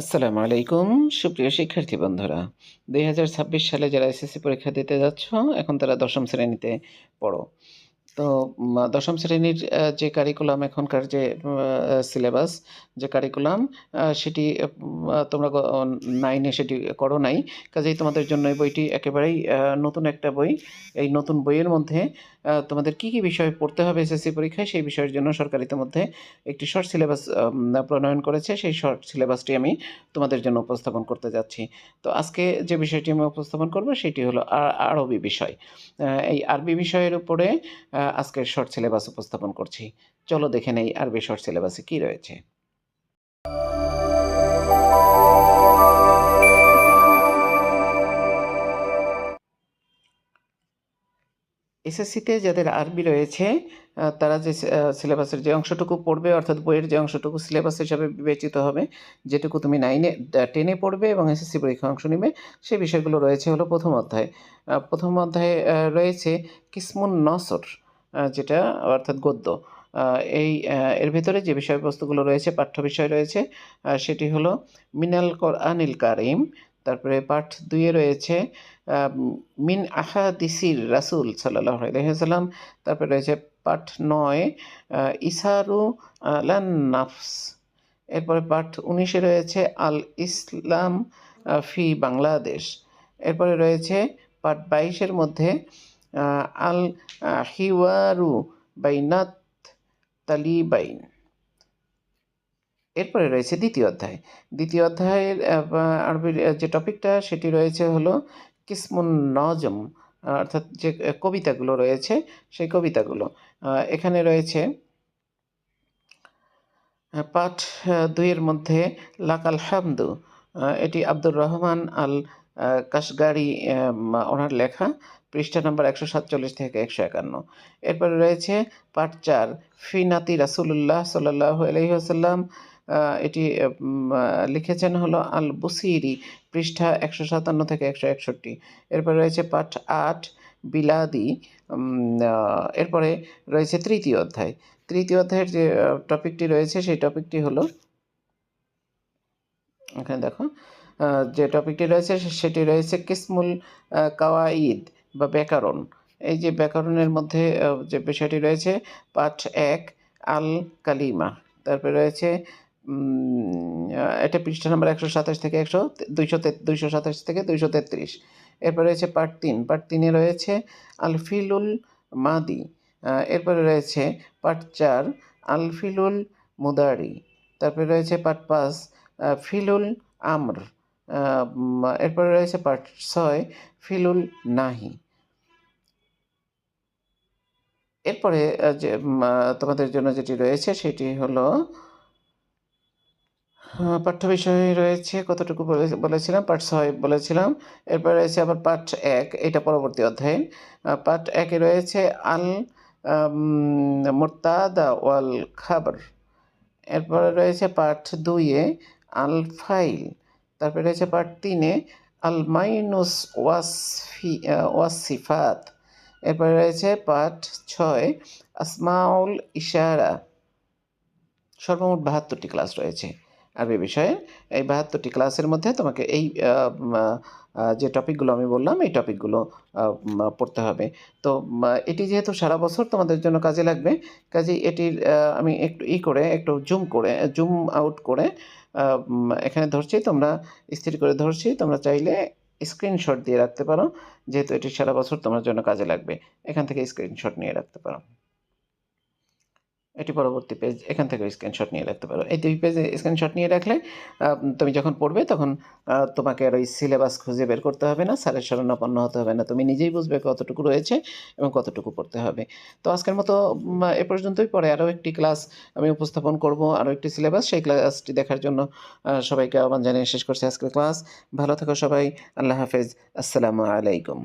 আসসালামু আলাইকুম, সুপ্রিয় শিক্ষার্থী বন্ধুরা। দুই হাজার ছাব্বিশ সালে যারা এসএসসি পরীক্ষা দিতে যাচ্ছ, এখন তারা দশম শ্রেণীতে পড়ো। তো দশম শ্রেণির যে কারিকুলাম এখনকার যে সিলেবাস যে কারিকুলাম সেটি তোমরা নাইনে সেটি করো নাই। কাজেই তোমাদের জন্য এই বইটি একেবারেই নতুন একটা বই। এই নতুন বইয়ের মধ্যে তোমাদের কি কি বিষয় পড়তে হবে এসএসসি পরীক্ষায়, সেই বিষয়ের জন্য সরকার ইতিমধ্যে একটি শর্ট সিলেবাস প্রণয়ন করেছে। সেই শর্ট সিলেবাসটি আমি তোমাদের জন্য উপস্থাপন করতে যাচ্ছি। তো আজকে যে বিষয়টি আমি উপস্থাপন করব, সেটি হলো আরবি বিষয়। এই আরবি বিষয়ের উপরে আজকের শর্ট সিলেবাস উপস্থাপন করছি। চলো দেখে নেই আরবি শর্ট সিলেবাসে কি রয়েছে। এসএসসিতে যাদের আরবি রয়েছে তারা যে সিলেবাসের যে অংশটুকু পড়বে, অর্থাৎ বইয়ের যে অংশটুকু সিলেবাস হিসাবে বিবেচিত হবে, যেটুকু তুমি নাইনে টেনে পড়বে এবং এসএসসি পরীক্ষা অংশ নেবে, সেই বিষয়গুলো রয়েছে হলো প্রথম অধ্যায়। প্রথম অধ্যায়ে রয়েছে কিসমুন নসর। যেটা অর্থাৎ গদ্য। এই এর ভিতরে যে বিষয়বস্তুগুলো রয়েছে, পাঠ্য বিষয় রয়েছে সেটি হলো মিনাল আনিল কারিম, তারপরে পাঠ দুইয়ে রয়েছে মিন আহাদিসির রাসুল সাল্লাহ আলহিহাল্লাম তারপরে রয়েছে পাঠ নয় ইসারু আলান নাফস, এরপরে পাঠ উনিশে রয়েছে, আল ইসলাম ফি বাংলাদেশ, এরপরে রয়েছে পাঠ বাইশের মধ্যে আল হিওয়ারু বাইনাত তালিবাইন। এরপরে রয়েছে দ্বিতীয় অধ্যায়। দ্বিতীয় অধ্যায়ের আরবির যে টপিকটা, সেটি রয়েছে হলো কিসমুন নজম অর্থাৎ যে কবিতাগুলো রয়েছে, সেই কবিতাগুলো। এখানে রয়েছে পাঠ দুইয়ের মধ্যে লাকাল হামদু এটি আব্দুর রহমান আল কাশগারি ওনার লেখা পৃষ্ঠা নম্বর একশো সাতচল্লিশ থেকে একশো একান্ন। এরপরে রয়েছে পাঠ চার ফি নাতি রাসুল্লাহ সাল্লাহ আলহিহাসাল্লাম এটি লিখেছেন হলো আল বুসিরি পৃষ্ঠা একশো সাতান্ন থেকে একশো একষট্টি। এরপরে রয়েছে পাঠ আট, বিলাদি এরপরে রয়েছে তৃতীয় অধ্যায়। তৃতীয় অধ্যায়ের যে টপিকটি রয়েছে, সেই টপিকটি হলো এখানে দেখো যে টপিকটি রয়েছে সেটি রয়েছে কিসমুল কাওয়াইদ বা ব্যাকরণ। এই যে ব্যাকরণের মধ্যে যে বিষয়টি রয়েছে, পাঠ এক আল কালিমা তারপরে রয়েছে এটা পৃষ্ঠা নম্বর একশো সাতাশ থেকে একশো দুইশো দুইশো সাতাশ থেকে দুইশো তেত্রিশ। এরপরে রয়েছে পার্ট তিন। পার্ট তিনে রয়েছে, আলফিলুল মাদি। এরপরে রয়েছে পার্ট চার, আলফিলুল মুদারি। তারপরে রয়েছে পার্ট পাঁচ ফিলুল আমর এরপরে রয়েছে পার্ট ছয়, ফিলুল নাহি। এরপরে যে তোমাদের জন্য যেটি রয়েছে সেটি হলো পাঠ্য বিষয় রয়েছে কতটুকু বলেছিলাম পার্ট ছয় বলেছিলাম। এরপরে রয়েছে আবার পার্ট এক, এটা পরবর্তী অধ্যায়ে। পাঠ একে রয়েছে আল মোর্তাদা ওয়াল খাবার। এরপরে রয়েছে পাঠ দুইয়ে আল ফাইল তারপরে রয়েছে পার্ট তিনে আল মাইনুস ওয়াসফি ওয়াসিফাত এরপরে রয়েছে পার্ট ছয়, আসমাউল ইশারা। সর্বমোট বাহাত্তরটি ক্লাস রয়েছে। আরবি বিষয়ে। এই বাহাত্তরটি ক্লাসের মধ্যে তোমাকে এই যে টপিকগুলো আমি বললাম, এই টপিকগুলো পড়তে হবে। তো এটি যেহেতু সারা বছর তোমাদের জন্য কাজে লাগবে কাজেই এটির আমি একটু ই করে, একটু জুম করে, জুম আউট করে এখানে ধরছি, তোমরা স্থির করে ধরছি, তোমরা চাইলে স্ক্রিনশট দিয়ে রাখতে পারো, যেহেতু এটি সারা বছর তোমার জন্য কাজে লাগবে। এখান থেকে স্ক্রিনশট নিয়ে রাখতে পারো। এটি পরবর্তী পেজ এখান থেকে স্ক্রিনশট নিয়ে রাখতে পারো। এই দুই পেজে স্ক্রিনশট নিয়ে রাখলে তুমি যখন পড়বে তখন তোমাকে আর ওই সিলেবাস খুঁজে বের করতে হবে না, স্যারের শরণাপন্ন হতে হবে না। তুমি নিজেই বুঝবে কতটুকু রয়েছে এবং কতটুকু পড়তে হবে। তো আজকের মতো এ পর্যন্তই। পরে আরও একটি ক্লাস আমি উপস্থাপন করব, আরও একটি সিলেবাস সেই ক্লাসটি দেখার জন্য সবাইকে আহ্বান জানিয়ে শেষ করছি আজকের ক্লাস ভালো থেকো সবাই। আল্লাহ হাফেজ। আসসালামু আলাইকুম।